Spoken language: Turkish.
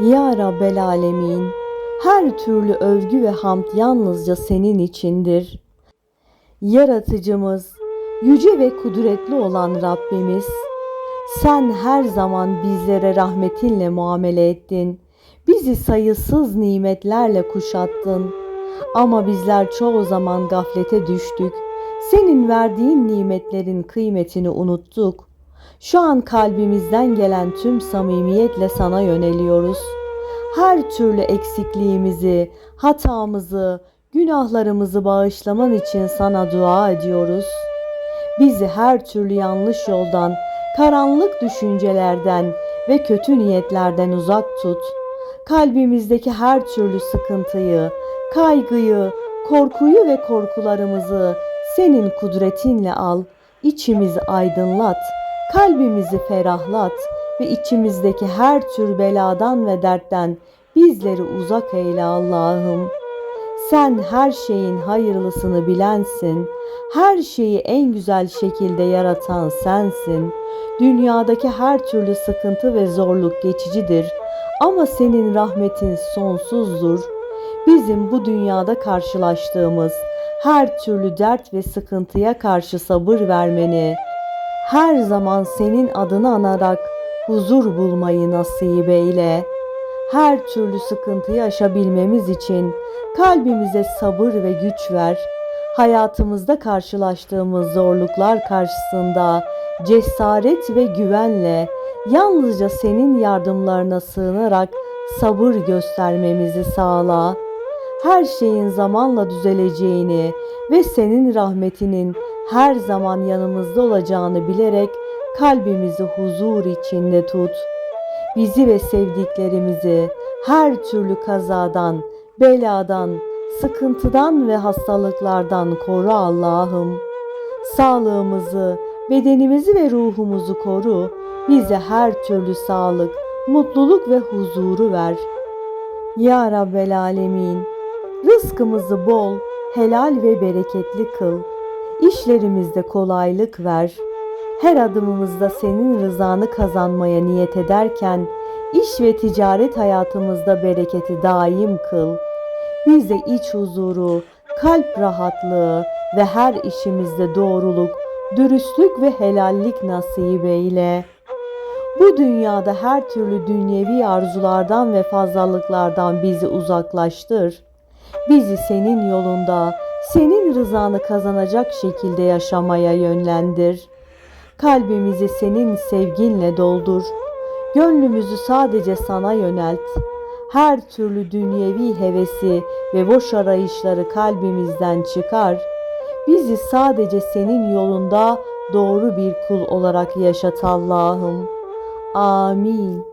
Ya Rabbel Alemin, her türlü övgü ve hamd yalnızca senin içindir. Yaratıcımız, yüce ve kudretli olan Rabbimiz, sen her zaman bizlere rahmetinle muamele ettin. Bizi sayısız nimetlerle kuşattın. Ama bizler çoğu zaman gaflete düştük. Senin verdiğin nimetlerin kıymetini unuttuk. Şu an kalbimizden gelen tüm samimiyetle sana yöneliyoruz. Her türlü eksikliğimizi, hatamızı, günahlarımızı bağışlaman için sana dua ediyoruz. Bizi her türlü yanlış yoldan, karanlık düşüncelerden ve kötü niyetlerden uzak tut. Kalbimizdeki her türlü sıkıntıyı, kaygıyı, korkuyu ve korkularımızı senin kudretinle al. İçimizi aydınlat, kalbimizi ferahlat ve içimizdeki her tür beladan ve dertten bizleri uzak eyle Allah'ım. Sen her şeyin hayırlısını bilensin. Her şeyi en güzel şekilde yaratan sensin. Dünyadaki her türlü sıkıntı ve zorluk geçicidir ama senin rahmetin sonsuzdur. Bizim bu dünyada karşılaştığımız her türlü dert ve sıkıntıya karşı sabır vermeni, her zaman senin adını anarak huzur bulmayı nasip eyle. Her türlü sıkıntıyı aşabilmemiz için kalbimize sabır ve güç ver. Hayatımızda karşılaştığımız zorluklar karşısında cesaret ve güvenle yalnızca senin yardımlarına sığınarak sabır göstermemizi sağla. Her şeyin zamanla düzeleceğini ve senin rahmetinin her zaman yanımızda olacağını bilerek kalbimizi huzur içinde tut. Bizi ve sevdiklerimizi her türlü kazadan, beladan, sıkıntıdan ve hastalıklardan koru Allah'ım. Sağlığımızı, bedenimizi ve ruhumuzu koru. Bize her türlü sağlık, mutluluk ve huzuru ver. Ya Rabbel Alemin, rızkımızı bol, helal ve bereketli kıl. İşlerimizde kolaylık ver. Her adımımızda senin rızanı kazanmaya niyet ederken iş ve ticaret hayatımızda bereketi daim kıl. Bize iç huzuru, kalp rahatlığı ve her işimizde doğruluk, dürüstlük ve helallik nasip eyle. Bu dünyada her türlü dünyevi arzulardan ve fazlalıklardan bizi uzaklaştır. Bizi senin yolunda, senin rızanı kazanacak şekilde yaşamaya yönlendir. Kalbimizi senin sevginle doldur. Gönlümüzü sadece sana yönelt. Her türlü dünyevi hevesi ve boş arayışları kalbimizden çıkar. Bizi sadece senin yolunda doğru bir kul olarak yaşat Allah'ım. Amin.